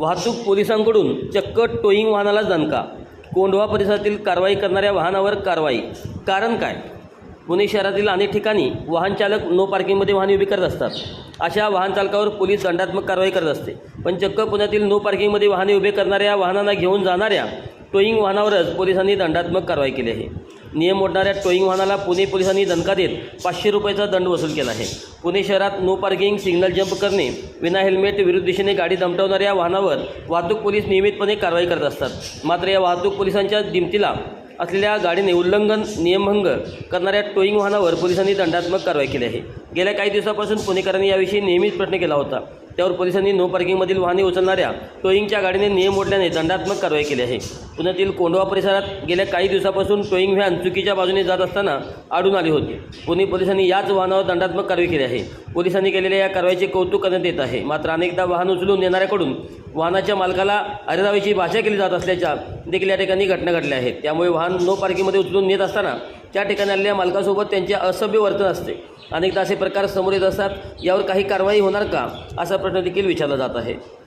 वाहतूक पोलिसांकडून चक्क टोईंग वाहनाला दणका कोंढवा परिसरातील कारवाई करणाऱ्या वाहनावर कारवाई. कारण काय? पुणे शहरातील अनेक ठिकाणी वाहनचालक नो पार्किंगमध्ये वाहने उभी करत असतात. अशा वाहनचालकावर पोलीस दंडात्मक कारवाई करत असते. पण चक्क पुण्यातील नो पार्किंगमध्ये वाहने उभे करणाऱ्या वाहनांना घेऊन जाणाऱ्या टोईंग वाहनावरच पोलिसांनी दंडात्मक कारवाई केली आहे. नियम मोडणाऱ्या टोईंग वाहनाला पुणे पोलिसांनी दणका देत पाचशे रुपयाचा दंड वसूल केला आहे. पुणे शहरात नो पार्किंग सिग्नल जंप करणे विना हेल्मेट विरुद्ध दिशेने गाडी दमटवणाऱ्या वाहनावर वाहतूक पोलीस नियमितपणे कारवाई करत असतात. मात्र या वाहतूक पोलिसांच्या दिमतीला असलेल्या गाडीने उल्लंघन नियमभंग करणाऱ्या टोईंग वाहनावर पोलिसांनी दंडात्मक कारवाई केली आहे. गेल्या काही दिवसापासून पुणेकरांनी याविषयी नेहमीच प्रश्न केला होता. त्यावर पोलिसांनी नो पार्किंगमधील वाहने उचलणाऱ्या टोईंगच्या गाडीने नियम मोडल्याने दंडात्मक कारवाई केली आहे. पुण्यातील कोंडवा परिसरात गेल्या काही दिवसापासून टोईंग व्हॅन चुकीच्या बाजूने जात असताना आढळून आली होती. पुणे पोलिसांनी याच वाहनावर दंडात्मक कारवाई केली आहे. पोलिसांनी केलेल्या या कारवाईचे कौतुक करण्यात येत आहे. मात्र अनेकदा वाहन उचलून येणाऱ्याकडून वाहनाच्या मालकाला अरेरावीची भाषा केली जात असल्याच्या देखील या ठिकाणी घटना घडल्या आहेत. त्यामुळे वाहन नो पार्किंगमध्ये उचलून नेत असताना त्या ठिकाणी आलेल्या मालकासोबत त्यांचे असभ्य वर्तन असते. अनेकदा असे प्रकार समोर येत असतात. यावर काही कारवाई होणार का? असा प्रश्न देखील विचारला जात आहे.